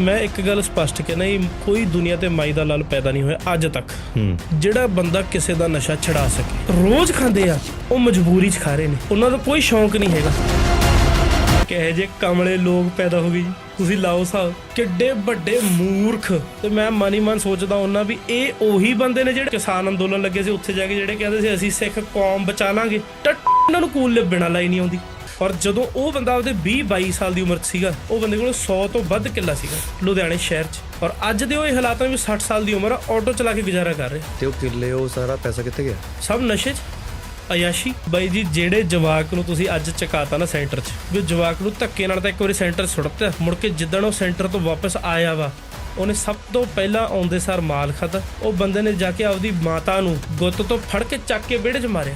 ਮੈਂ ਇੱਕ ਗੱਲ ਸਪਸ਼ਟ ਕਹਿਣਾ ਹੀ ਕੋਈ ਦੁਨੀਆ ਤੇ ਮਾਈ ਦਾ ਲਾਲ ਪੈਦਾ ਨਹੀਂ ਹੋਇਆ ਅੱਜ ਤੱਕ। ਹੂੰ। ਜਿਹੜਾ ਬੰਦਾ ਕਿਸੇ ਦਾ ਨਸ਼ਾ ਛਡਾ ਸਕੇ ਰੋਜ਼ ਖਾਂਦੇ ਆ ਉਹ ਮਜਬੂਰੀ 'ਚ ਖਾ ਰਹੇ ਨੇ। ਉਹਨਾਂ ਦਾ ਕੋਈ ਸ਼ੌਂਕ ਨਹੀਂ ਹੈਗਾ। ਕਹੇ ਜੇ ਕਮਲੇ ਲੋਕ ਪੈਦਾ ਹੋ ਗਏ ਜੀ। ਤੁਸੀਂ ਲਾਓ ਹਿਸਾਬ ਕਿੱਡੇ ਵੱਡੇ ਮੂਰਖ। ਤੇ ਮੈਂ ਮਨੀ ਮਨ ਸੋਚਦਾ ਉਹਨਾਂ ਵੀ ਇਹ ਉਹੀ ਬੰਦੇ ਨੇ ਜਿਹੜੇ ਕਿਸਾਨ ਅੰਦੋਲਨ ਲੱਗੇ ਸੀ ਉੱਥੇ ਜਾ ਕੇ ਜਿਹੜੇ ਕਹਿੰਦੇ ਸੀ ਅਸੀਂ ਸਿੱਖ ਕੌਮ ਬਚਾ ਲਾਂਗੇ। ਤਾਂ ਇਹਨਾਂ ਨੂੰ ਕੂਲ ਲੱਭਣਾ ਲਾਈ ਨਹੀਂ ਆਉਂਦੀ। ਔਰ ਜਦੋਂ ਉਹ ਬੰਦਾ ਉਹਦੇ 20 22 ਸਾਲ ਦੀ ਉਮਰ 'ਚ ਸੀਗਾ ਉਹ ਬੰਦੇ ਕੋਲ 100 ਤੋਂ ਵੱਧ ਕਿੱਲਾ ਸੀਗਾ ਲੁਧਿਆਣੇ ਸ਼ਹਿਰ 'ਚ। ਔਰ ਅੱਜ ਦੇ ਉਹ ਇਹ ਹਾਲਾਤਾਂ ਵਿੱਚ 60 ਸਾਲ ਦੀ ਉਮਰ ਆ ਆਟੋ ਚਲਾ ਕੇ ਗੁਜ਼ਾਰਾ ਕਰ ਰਿਹਾ। ਤੇ ਉਹ ਕਿੱਲੇ ਉਹ ਸਾਰਾ ਪੈਸਾ ਕਿੱਥੇ ਗਿਆ? ਸਭ ਨਸ਼ੇ 'ਚ। ਅਯਾਸ਼ੀ ਬਾਈ ਜੀ ਜਿਹੜੇ ਜਵਾਕ ਨੂੰ ਤੁਸੀਂ ਅੱਜ ਚਕਾਤਾ ਨਾ ਸੈਂਟਰ 'ਚ ਵੀ ਜਵਾਕ ਨੂੰ ਧੱਕੇ ਨਾਲ ਤਾਂ ਇੱਕ ਵਾਰੀ ਸੈਂਟਰ ਸੁੱਟਤਾ ਮੁੜ ਕੇ ਜਿੱਦਣ ਉਹ ਸੈਂਟਰ ਤੋਂ ਵਾਪਸ ਆਇਆ ਵਾ ਉਹਨੇ ਸਭ ਤੋਂ ਪਹਿਲਾਂ ਆਉਂਦੇ ਸਾਰ ਮਾਲ ਖਾਦਾ ਉਹ ਬੰਦੇ ਨੇ ਜਾ ਕੇ ਆਪਦੀ ਮਾਤਾ ਨੂੰ ਗੁੱਤ ਤੋਂ ਫੜ ਕੇ ਚੱਕ ਕੇ ਵਿਹੜੇ 'ਚ ਮਾਰਿਆ।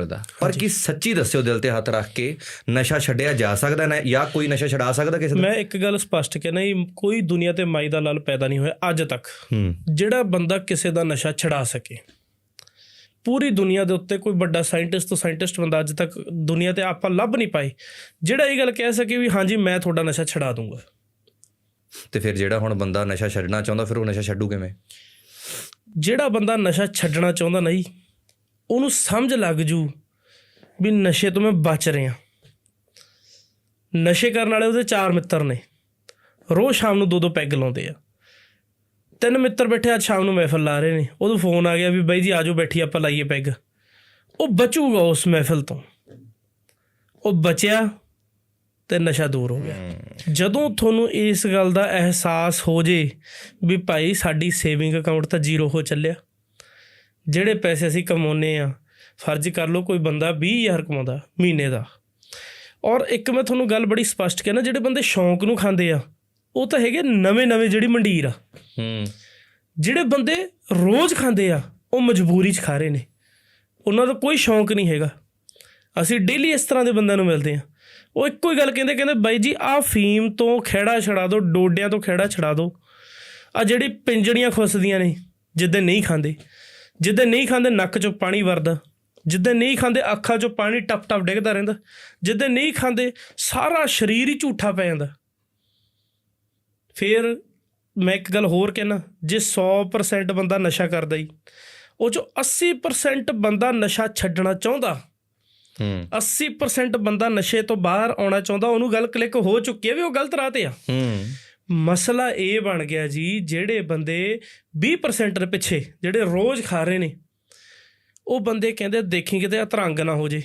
ਮਿਲਦਾ। ਪਰ ਕੀ ਸੱਚੀ ਦੱਸਿਓ ਦਿਲ ਤੇ ਹੱਥ ਰੱਖ ਕੇ ਨਸ਼ਾ ਛੱਡਿਆ ਜਾ ਸਕਦਾ ਨਾ ਜਾਂ ਕੋਈ ਨਸ਼ਾ ਛਡਾ ਸਕਦਾ ਕਿਸੇ ਦਾ ਮੈਂ ਇੱਕ ਗੱਲ ਸਪਸ਼ਟ ਕਹਿਣਾ ਹੀ ਕੋਈ ਦੁਨੀਆ ਤੇ ਮਾਈ ਦਾ ਲਾਲ ਪੈਦਾ ਨਹੀਂ ਹੋਇਆ ਅੱਜ ਤੱਕ। ਜਿਹੜਾ ਬੰਦਾ ਕਿਸੇ ਦਾ ਨਸ਼ਾ ਛਡਾ ਸਕੇ ਪੂਰੀ ਦੁਨੀਆ ਦੇ ਉੱਤੇ ਕੋਈ ਵੱਡਾ ਸਾਇੰਟਿਸਟ ਤੋਂ ਸਾਇੰਟਿਸਟ ਬੰਦਾ ਅੱਜ ਤੱਕ ਦੁਨੀਆ ਤੇ ਆਪਾਂ ਲੱਭ ਨਹੀਂ ਪਾਏ। ਜਿਹੜਾ ਇਹ ਗੱਲ ਕਹਿ ਸਕੇ ਵੀ ਹਾਂਜੀ ਮੈਂ ਤੁਹਾਡਾ ਨਸ਼ਾ ਛਡਾ ਦੂੰਗਾ। ਤੇ ਫਿਰ ਜਿਹੜਾ ਹੁਣ ਬੰਦਾ ਨਸ਼ਾ ਛੱਡਣਾ ਚਾਹੁੰਦਾ ਫਿਰ ਉਹ ਨਸ਼ਾ ਛੱਡੂ ਕਿਵੇਂ? ਜਿਹੜਾ ਬੰਦਾ ਨਸ਼ਾ ਛੱਡਣਾ ਚਾਹੁੰਦਾ ਨਹੀਂ ਉਹਨੂੰ ਸਮਝ ਲੱਗ ਜੂ ਵੀ ਨਸ਼ੇ ਤੋਂ ਮੈਂ ਬਚ ਰਿਹਾ। ਨਸ਼ੇ ਕਰਨ ਵਾਲੇ ਉਹਦੇ ਚਾਰ ਮਿੱਤਰ ਨੇ। ਰੋਜ਼ ਸ਼ਾਮ ਨੂੰ ਦੋ ਦੋ ਪੈਗ ਲਾਉਂਦੇ ਆ। ਤਿੰਨ ਮਿੱਤਰ ਬੈਠੇ ਅੱਜ ਸ਼ਾਮ ਨੂੰ ਮਹਿਫਲ ਲਾ ਰਹੇ ਨੇ। ਉਹਨੂੰ ਫੋਨ ਆ ਗਿਆ ਵੀ ਬਾਈ ਜੀ ਆਜੋ ਬੈਠੀ ਆਪਾਂ ਲਾਈਏ ਪੈਗ। ਉਹ ਬਚੂਗਾ ਉਸ ਮਹਿਫਲ ਤੋਂ। ਉਹ ਬਚਿਆ ਤੇ ਨਸ਼ਾ ਦੂਰ ਹੋ ਗਿਆ। ਜਦੋਂ ਤੁਹਾਨੂੰ ਇਸ ਗੱਲ ਦਾ ਅਹਿਸਾਸ ਹੋ ਜੇ ਵੀ ਭਾਈ ਸਾਡੀ ਸੇਵਿੰਗ ਅਕਾਊਂਟ ਤਾਂ ਜ਼ੀਰੋ ਹੋ ਚੱਲਿਆ। ਜਿਹੜੇ ਪੈਸੇ ਅਸੀਂ ਕਮਾਉਨੇ ਆ ਫਰਜ਼ ਕਰ ਲਓ ਕੋਈ ਬੰਦਾ 20000 ਕਮਾਉਂਦਾ ਮਹੀਨੇ ਦਾ। ਔਰ ਇੱਕ ਮੈਂ ਤੁਹਾਨੂੰ ਗੱਲ ਬੜੀ ਸਪਸ਼ਟ ਕਹਿਣਾ ਜਿਹੜੇ ਬੰਦੇ ਸ਼ੌਂਕ ਨੂੰ ਖਾਂਦੇ ਆ ਉਹ ਤਾਂ ਹੈਗੇ ਨਵੇਂ ਨਵੇਂ ਜਿਹੜੀ ਮੰਡੀਰ ਆ। ਹੂੰ। ਜਿਹੜੇ ਬੰਦੇ ਰੋਜ਼ ਖਾਂਦੇ ਆ ਉਹ ਮਜਬੂਰੀ 'ਚ ਖਾ ਰਹੇ ਨੇ। ਉਹਨਾਂ ਦਾ ਕੋਈ ਸ਼ੌਂਕ ਨਹੀਂ ਹੈਗਾ। ਅਸੀਂ ਡੇਲੀ ਇਸ ਤਰ੍ਹਾਂ ਦੇ ਬੰਦਿਆਂ ਨੂੰ ਮਿਲਦੇ ਆ ਉਹ ਇੱਕੋ ਹੀ ਗੱਲ ਕਹਿੰਦੇ ਕਹਿੰਦੇ ਬਾਈ ਜੀ ਆਹ ਫੀਮ ਤੋਂ ਖੇੜਾ ਛੜਾ ਦਿਓ ਡੋਡਿਆਂ ਤੋਂ ਖੇੜਾ ਛੜਾ ਦਿਓ। ਆ ਜਿਹੜੀ ਪਿੰਜੜੀਆਂ ਖੁੱਸਦੀਆਂ ਨੇ ਜਿੱਦਾਂ ਨਹੀਂ ਖਾਂਦੇ। ਜਿੱਦਾਂ ਨਹੀਂ ਖਾਂਦੇ ਨੱਕ 'ਚੋਂ ਪਾਣੀ ਵਰਦਾ ਜਿੱਦਾਂ ਨਹੀਂ ਖਾਂਦੇ ਅੱਖਾਂ 'ਚੋਂ ਪਾਣੀ ਟਪ ਟਪ ਡਿੱਗਦਾ ਰਹਿੰਦਾ ਜਿੱਦਾਂ ਨਹੀਂ ਖਾਂਦੇ ਸਾਰਾ ਸਰੀਰ ਹੀ ਝੂਠਾ ਪੈ ਜਾਂਦਾ। ਫਿਰ ਮੈਂ ਇੱਕ ਗੱਲ ਹੋਰ ਕਹਿਣਾ ਜੇ 100% ਬੰਦਾ ਨਸ਼ਾ ਕਰਦਾ ਹੀ ਉਹ ਚੋਂ 80% ਬੰਦਾ ਨਸ਼ਾ ਛੱਡਣਾ ਚਾਹੁੰਦਾ। ਹੂੰ। 80% ਬੰਦਾ ਨਸ਼ੇ ਤੋਂ ਬਾਹਰ ਆਉਣਾ ਚਾਹੁੰਦਾ ਉਹਨੂੰ ਗੱਲ ਕਲਿੱਕ ਹੋ ਚੁੱਕੀ ਹੈ ਵੀ ਉਹ ਗਲਤ ਰਾਹ ਤੇ ਆ। ਹੂੰ। ਮਸਲਾ ਇਹ ਬਣ ਗਿਆ ਜੀ ਜਿਹੜੇ ਬੰਦੇ 20% ਦੇ ਪਿੱਛੇ ਜਿਹੜੇ ਰੋਜ਼ ਖਾ ਰਹੇ ਨੇ ਉਹ ਬੰਦੇ ਕਹਿੰਦੇ ਦੇਖੀ ਕਿਤੇ ਅਤਰੰਗ ਨਾ ਹੋ ਜੇ।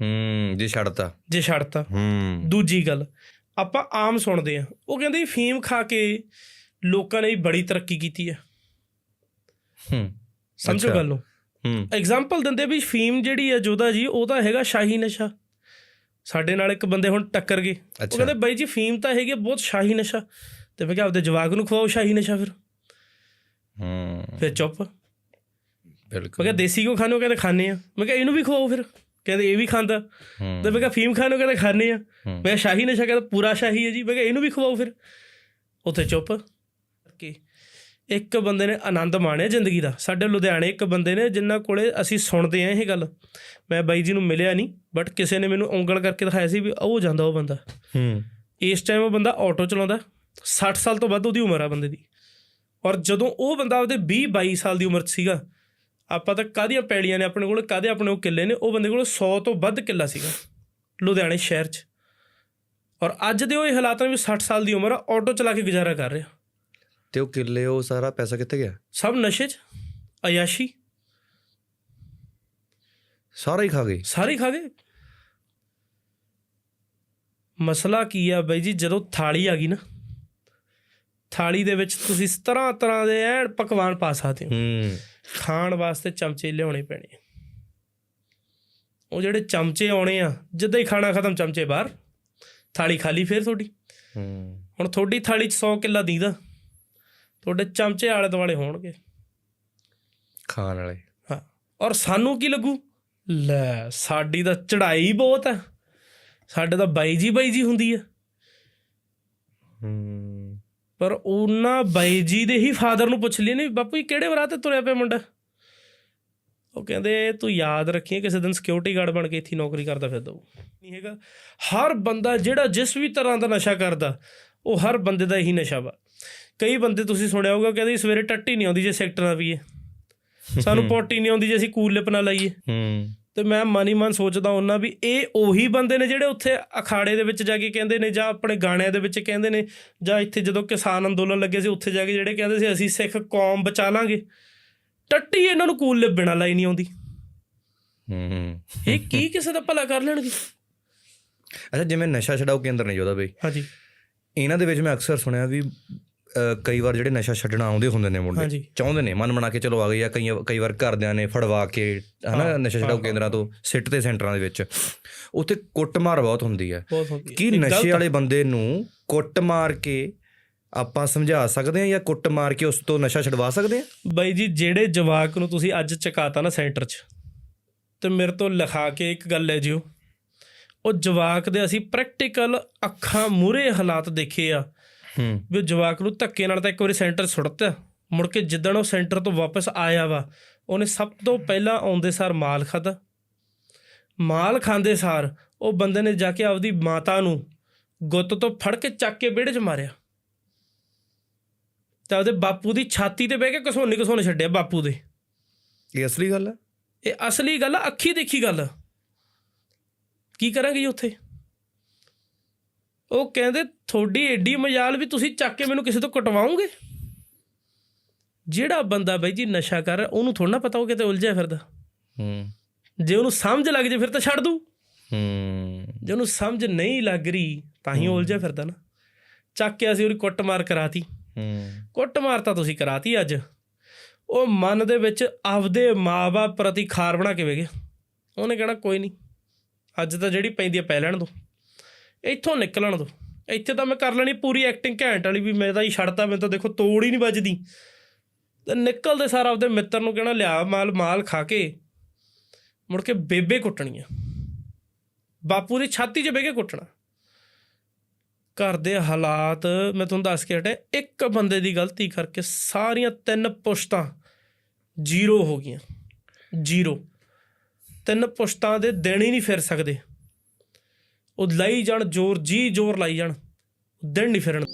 ਹੂੰ ਜੀ ਛੱਡਤਾ। ਜੇ ਛੱਡਤਾ। ਹੂੰ। ਦੂਜੀ ਗੱਲ ਆਪਾਂ ਆਮ ਸੁਣਦੇ ਆ ਉਹ ਕਹਿੰਦੇ ਫੀਮ ਖਾ ਕੇ ਲੋਕਾਂ ਨੇ ਬੜੀ ਤਰੱਕੀ ਕੀਤੀ ਹੈ। ਹੂੰ ਸਮਝੋ। ਗੱਲ ਨੂੰ। ਹੂੰ। ਐਗਜ਼ਾਮਪਲ ਦਿੰਦੇ ਵੀ ਫੀਮ ਜਿਹੜੀ ਹੈ ਜੋਦਾ ਜੀ ਉਹ ਤਾਂ ਹੈਗਾ ਸ਼ਾਹੀ ਨਸ਼ਾ। ਸਾਡੇ ਨਾਲ ਇੱਕ ਬੰਦੇ ਹੁਣ ਟੱਕਰ ਗਏ। ਉਹ। ਕਹਿੰਦੇ ਬਾਈ ਜੀ ਫੀਮ ਤਾਂ ਹੈਗੀ ਬਹੁਤ ਸ਼ਾਹੀ ਨਸ਼ਾ। ਤੇ ਮੈਂ ਕਿਹਾ ਆਪਦੇ ਜਵਾਕ ਨੂੰ ਖਵਾਓ ਸ਼ਾਹੀ ਨਸ਼ਾ ਫਿਰ। ਹੂੰ। ਫਿਰ ਚੁੱਪ। ਮੈਂ ਬਿਲਕੁਲ ਕਿਹਾ ਦੇਸੀ ਕਿਉਂ ਖਾਣੋ ਕਹਿੰਦੇ ਖਾਣੇ ਆ। ਮੈਂ ਕਿਹਾ ਇਹਨੂੰ ਵੀ ਖਵਾਓ ਫਿਰ। ਕਹਿੰਦੇ ਇਹ ਵੀ ਖਾਂਦਾ। ਤੇ ਮੈਂ ਕਿਹਾ ਫੀਮ ਖਾਣੋ ਕਹਿੰਦੇ ਖਾਣੇ ਆ। ਮੈਂ ਕਿਹਾ ਸ਼ਾਹੀ ਨਸ਼ਾ ਕਹਿੰਦਾ ਪੂਰਾ ਸ਼ਾਹੀ ਹੈ ਜੀ। ਮੈਂ ਕਿਹਾ ਇਹਨੂੰ ਵੀ ਖਵਾਓ ਫਿਰ। ਉੱਥੇ ਚੁੱਪ। ਕਿ ਇੱਕ ਬੰਦੇ ਨੇ ਆਨੰਦ ਮਾਣਿਆ ਜ਼ਿੰਦਗੀ ਦਾ। ਸਾਡੇ ਲੁਧਿਆਣੇ ਇੱਕ ਬੰਦੇ ਨੇ ਜਿਨ੍ਹਾਂ ਕੋਲੇ ਅਸੀਂ ਸੁਣਦੇ ਆ ਇਹ ਗੱਲ। ਮੈਂ ਬਾਈ ਜੀ ਨੂੰ ਮਿਲਿਆ ਨਹੀਂ ਬਟ ਕਿਸੇ ਨੇ ਮੈਨੂੰ ਉਂਗਲ ਕਰਕੇ ਦਿਖਾਇਆ ਸੀ ਵੀ ਉਹ ਜਾਂਦਾ ਉਹ ਬੰਦਾ। ਹੂੰ। ਇਸ ਟਾਈਮ ਉਹ ਬੰਦਾ ਆਟੋ ਚਲਾਉਂਦਾ 60 ਸਾਲ ਤੋਂ ਵੱਧ ਉਹਦੀ ਉਮਰ ਆ ਬੰਦੇ ਦੀ। ਔਰ ਜਦੋਂ ਉਹ ਬੰਦਾ ਉਹਦੇ 20 22 ਸਾਲ ਦੀ ਉਮਰ 'ਚ ਸੀਗਾ ਆਪਾਂ ਤਾਂ ਕਾਹਦੀਆਂ ਪੈਲੀਆਂ ਨੇ ਆਪਣੇ ਕੋਲ ਕਾਹਦੇ ਆਪਣੇ ਉਹ ਕਿੱਲੇ ਨੇ ਉਹ ਬੰਦੇ ਕੋਲ 100 ਤੋਂ ਵੱਧ ਕਿੱਲਾ ਸੀਗਾ ਲੁਧਿਆਣੇ ਸ਼ਹਿਰ 'ਚ। ਔਰ ਅੱਜ ਦੇ ਉਹ ਹਾਲਾਤਾਂ ਵਿੱਚ 60 ਸਾਲ ਦੀ ਉਮਰ ਆ ਆਟੋ ਚਲਾ ਕੇ ਗੁਜ਼ਾਰਾ ਕਰ ਰਿਹਾ। ਤੇ ਉਹ ਕਿੱਲੇ ਉਹ ਸਾਰਾ ਪੈਸਾ ਕਿੱਥੇ ਗਿਆ? ਸਭ ਨਸ਼ੇ 'ਚ। ਅਯਾਸ਼ੀ। ਸਾਰਾ ਹੀ ਖਾ ਗਏ। ਸਾਰੇ ਹੀ ਖਾ ਗਏ। ਮਸਲਾ ਕੀ ਆ ਬਾਈ ਜੀ? ਜਦੋਂ ਥਾਲੀ ਆ ਗਈ ਨਾ ਥਾਲੀ ਦੇ ਵਿੱਚ ਤੁਸੀਂ ਤਰ੍ਹਾਂ ਤਰ੍ਹਾਂ ਦੇ ਐਨ ਪਕਵਾਨ ਪਾ ਸਕਦੇ ਹੋ। ਹੂੰ। ਖਾਣ ਵਾਸਤੇ ਚਮਚੇ ਲਿਆਉਣੇ ਪੈਣੇ ਆ। ਉਹ ਜਿਹੜੇ ਚਮਚੇ ਆਉਣੇ ਆ ਜਿੱਦਾਂ ਹੀ ਖਾਣਾ ਖਤਮ ਚਮਚੇ ਬਾਹਰ ਥਾਲੀ ਖਾਲੀ ਫੇਰ ਤੁਹਾਡੀ। ਹੂੰ। ਹੁਣ ਤੁਹਾਡੀ ਥਾਲੀ 'ਚ 100 ਕਿੱਲਾ ਦੀਦਾ। ਤੁਹਾਡੇ ਚਮਚੇ ਆਲੇ ਦੁਆਲੇ ਹੋਣਗੇ। ਖਾਣ ਵਾਲੇ। ਹਾਂ। ਔਰ ਸਾਨੂੰ ਕੀ ਲੱਗੂ? ਲੈ ਸਾਡੀ ਤਾਂ ਚੜਾਈ ਬਹੁਤ ਹੈ। ਸਾਡੇ ਤਾਂ ਬਾਈ ਜੀ ਬਾਈ ਜੀ ਹੁੰਦੀ ਹੈ। ਹੂੰ। ਪਰ ਉਹਨਾਂ ਬਾਈ ਜੀ ਦੇ ਹੀ ਫਾਦਰ ਨੂੰ ਪੁੱਛ ਲਈ ਨੇ ਬਾਪੂ ਜੀ ਕਿਹੜੇ ਵਰਾ ਤੇ ਤੁਰਿਆ ਪਿਆ ਮੁੰਡਾ? ਉਹ ਕਹਿੰਦੇ ਤੂੰ ਯਾਦ ਰੱਖੀ ਕਿਸੇ ਦਿਨ ਸਿਕਿਉਰਿਟੀ ਗਾਰਡ ਬਣ ਕੇ ਇੱਥੇ ਨੌਕਰੀ ਕਰਦਾ ਫਿਰਦਾ ਉਹ ਨਹੀਂ ਹੈਗਾ। ਹਰ ਬੰਦਾ ਜਿਹੜਾ ਜਿਸ ਵੀ ਤਰ੍ਹਾਂ ਦਾ ਨਸ਼ਾ ਕਰਦਾ ਉਹ ਹਰ ਬੰਦੇ ਦਾ ਇਹੀ ਨਸ਼ਾ ਵਾ। ਕਈ ਬੰਦੇ ਤੁਸੀਂ ਸੁਣਿਆ ਹੋਊਗਾ ਕਹਿੰਦੇ ਸਵੇਰੇ ਟੱਟੀ ਨਹੀਂ ਆਉਂਦੀ ਜੇ ਸੈਕਟਰ ਨਾ ਪੀਏ। ਸਾਨੂੰ ਪੋਟੀ ਨਹੀਂ ਆਉਂਦੀ ਜੇ ਅਸੀਂ ਕੂਲ ਲਿਪ ਨਾ ਲਾਈਏ। ਹੂੰ। ਤੇ ਮੈਂ ਮਨੀ ਮਨ ਸੋਚਦਾ ਹੁੰਨਾ ਵੀ ਇਹ ਉਹੀ ਬੰਦੇ ਨੇ ਜਿਹੜੇ ਉੱਥੇ ਅਖਾੜੇ ਦੇ ਵਿੱਚ ਜਾ ਕੇ ਕਹਿੰਦੇ ਨੇ ਜਾਂ ਆਪਣੇ ਗਾਣਿਆਂ ਦੇ ਵਿੱਚ ਕਹਿੰਦੇ ਨੇ ਜਾਂ ਇੱਥੇ ਜਦੋਂ ਕਿਸਾਨ ਅੰਦੋਲਨ ਲੱਗੇ ਸੀ ਉੱਥੇ ਜਾ ਕੇ ਜਿਹੜੇ ਕਹਿੰਦੇ ਸੀ ਅਸੀਂ ਸਿੱਖ ਕੌਮ ਬਚਾ ਲਾਂਗੇ। ਟੱਟੀ ਇਹਨਾਂ ਨੂੰ ਕੂਲ ਲਿਪ ਬਿਨਾ ਲਾਈ ਨਹੀਂ ਆਉਂਦੀ। ਹੂੰ। ਇਹ ਕੀ ਕਿਸੇ ਦਾ ਭਲਾ ਕਰ ਲੈਣਗੇ? ਅੱਛਾ ਜਿਵੇਂ ਨਸ਼ਾ ਛਡਾਓ ਕੇਂਦਰ ਨੇ ਜੋਦਾ ਬਈ ਹਾਂਜੀ। ਇਹਨਾਂ ਦੇ ਵਿੱਚ ਮੈਂ ਅਕਸਰ ਸੁਣਿਆ ਵੀ ਕਈ ਵਾਰ ਜਿਹੜੇ ਨਸ਼ਾ ਛੱਡਣਾ ਆਉਂਦੇ ਹੁੰਦੇ ਨੇ ਮੁੰਡੇ। ਚਾਹੁੰਦੇ ਨੇ ਮਨ ਬਣਾ ਕੇ ਚਲੋ ਆ ਗਏ ਜਾਂ ਕਈ ਕਈ ਵਾਰ ਘਰਦਿਆਂ ਨੇ ਫੜਵਾ ਕੇ ਹਨਾ ਨਸ਼ਾ ਛਡਾਓ ਕੇਂਦਰਾਂ ਤੋਂ ਸਿੱਟ ਤੇ ਸੈਂਟਰਾਂ ਦੇ ਵਿੱਚ ਉੱਥੇ ਕੁੱਟਮਾਰ ਬਹੁਤ ਹੁੰਦੀ ਹੈ ਹੈ। ਕੀ ਨਸ਼ੇ ਆ। ਵਾਲੇ ਬੰਦੇ ਨੂੰ ਕੁੱਟ ਮਾਰ ਕੇ ਆਪਾਂ ਸਮਝਾ ਸਕਦੇ ਹਾਂ ਜਾਂ ਕੁੱਟ ਮਾਰ ਕੇ ਉਸ ਤੋਂ ਨਸ਼ਾ ਛਡਵਾ ਸਕਦੇ ਹਾਂ ਬਾਈ ਜੀ ਜਿਹੜੇ ਜਵਾਕ ਨੂੰ ਤੁਸੀਂ ਅੱਜ ਚਕਾਤਾ ਨਾ ਸੈਂਟਰ 'ਚ ਤੇ ਮੇਰੇ ਤੋਂ ਲਿਖਾ ਕੇ ਇੱਕ ਗੱਲ ਲੈ ਜਿਓ ਉਹ ਜਵਾਕ ਦੇ ਅਸੀਂ ਪ੍ਰੈਕਟੀਕਲ ਅੱਖਾਂ ਮੂਰੇ ਹਾਲਾਤ ਦੇਖੇ ਆ ਹੂੰ ਵੀ ਉਹ ਜਵਾਕ ਨੂੰ ਧੱਕੇ ਨਾਲ ਤਾਂ ਇੱਕ ਵਾਰੀ ਸੈਂਟਰ ਸੁੱਟਤਾ। ਮੁੜ ਕੇ ਜਿੱਦਣ ਉਹ ਸੈਂਟਰ ਤੋਂ ਵਾਪਸ ਆਇਆ ਵਾ ਉਹਨੇ ਸਭ ਤੋਂ ਪਹਿਲਾਂ ਆਉਂਦੇ ਸਾਰ ਮਾਲ ਖਾਦਾ ਮਾਲ ਖਾਂਦੇ ਸਾਰ ਉਹ ਬੰਦੇ ਨੇ ਜਾ ਕੇ ਆਪਦੀ ਮਾਤਾ ਨੂੰ ਗੁੱਤ ਤੋਂ ਫੜ ਕੇ ਚੱਕ ਕੇ ਵਿਹੜੇ 'ਚ ਮਾਰਿਆ। ਤਾਂ ਉਹਦੇ ਬਾਪੂ ਦੀ ਛਾਤੀ ਤੇ ਬਹਿ ਕੇ ਕਸੋਨੀ ਕਸੋਨ ਛੱਡਿਆ ਬਾਪੂ ਦੇ। ਇਹ ਅਸਲੀ ਗੱਲ ਹੈ? ਇਹ ਅਸਲੀ ਗੱਲ ਆ ਅੱਖੀ ਦੇਖੀ ਗੱਲ। ਕੀ ਕਰਾਂਗੇ ਜੀ ਉੱਥੇ? ਉਹ ਕਹਿੰਦੇ ਤੁਹਾਡੀ ਏਡੀ ਮਜਾਲ ਵੀ ਤੁਸੀਂ ਚੱਕ ਕੇ ਮੈਨੂੰ ਕਿਸੇ ਤੋਂ ਕਟਵਾਓਗੇ? ਜਿਹੜਾ ਬੰਦਾ ਬਾਈ ਜੀ ਨਸ਼ਾ ਕਰ ਰਿਹਾ, ਉਹਨੂੰ ਥੋੜਾ ਨਾ ਪਤਾ ਉਹ ਕਿਤੇ ਉਲਝਿਆ ਫਿਰਦਾ। ਹੂੰ। ਜੇ ਉਹਨੂੰ ਸਮਝ ਲੱਗ ਜੇ ਫਿਰ ਤਾਂ ਛੱਡ ਦੂ ਹੂੰ। ਜੇ ਉਹਨੂੰ ਸਮਝ ਨਹੀਂ ਲੱਗ ਰਹੀ ਤਾਂ ਹੀ ਉਲਝਿਆ ਫਿਰਦਾ ਨਾ। ਚੱਕ ਕੇ ਅਸੀਂ ਉਹਦੀ ਕੁੱਟਮਾਰ ਕਰਾਤੀ। ਹੂੰ। ਕੁੱਟਮਾਰ ਤਾਂ ਤੁਸੀਂ ਕਰਾਤੀ ਅੱਜ। ਉਹ ਮਨ ਦੇ ਵਿੱਚ ਆਪਦੇ ਮਾਪੇ ਪ੍ਰਤੀ ਖਾਰ ਬਣਾ ਕੇ ਗਿਆ। ਉਹਨੇ ਕਹਿਣਾ ਕੋਈ ਨਹੀਂ। ਅੱਜ ਤਾਂ ਜਿਹੜੀ ਪੈਂਦੀ ਆ ਪੈ ਲੈਣ ਦੋ। ਇੱਥੋਂ ਨਿਕਲਣ ਦੋ। ਇੱਥੇ ਤਾਂ ਮੈਂ ਕਰ ਲੈਣੀ ਪੂਰੀ ਐਕਟਿੰਗ ਘੈਂਟ ਵਾਲੀ ਵੀ ਮੈਂ ਤਾਂ ਹੀ ਛੱਡਤਾ, ਮੈਨੂੰ ਤਾਂ ਦੇਖੋ ਤੋੜ ਹੀ ਨਹੀਂ ਵੱਜਦੀ। ਤੇ ਨਿਕਲਦੇ ਸਾਰ ਆਪਦੇ ਮਿੱਤਰ ਨੂੰ ਕਹਿਣਾ, ਲਿਆ ਮਾਲ ਮਾਲ ਖਾ ਕੇ। ਮੁੜ ਕੇ ਬੇਬੇ ਕੁੱਟਣੀਆਂ ਬਾਪੂ ਦੀ ਛਾਤੀ 'ਚ ਬਹਿ ਕੇ ਕੁੱਟਣਾ। ਘਰ ਦੇ ਹਾਲਾਤ ਮੈਂ ਤੁਹਾਨੂੰ ਦੱਸ ਕੇ ਹਟਿਆ, ਇੱਕ ਬੰਦੇ ਦੀ ਗਲਤੀ ਕਰਕੇ ਸਾਰੀਆਂ ਤਿੰਨ ਪੁਸ਼ਤਾਂ ਜ਼ੀਰੋ ਹੋ ਗਈਆਂ। ਜ਼ੀਰੋ। ਤਿੰਨ ਪੁਸ਼ਤਾਂ ਦੇ ਦਿਨ ਹੀ ਨਹੀਂ ਫਿਰ ਸਕਦੇ। ਉਹ ਲਾਈ ਜਾਣ ਜ਼ੋਰ ਜੀ ਜ਼ੋਰ ਲਾਈ ਜਾਣ ਦਿਨ ਨਹੀਂ ਫਿਰਨ।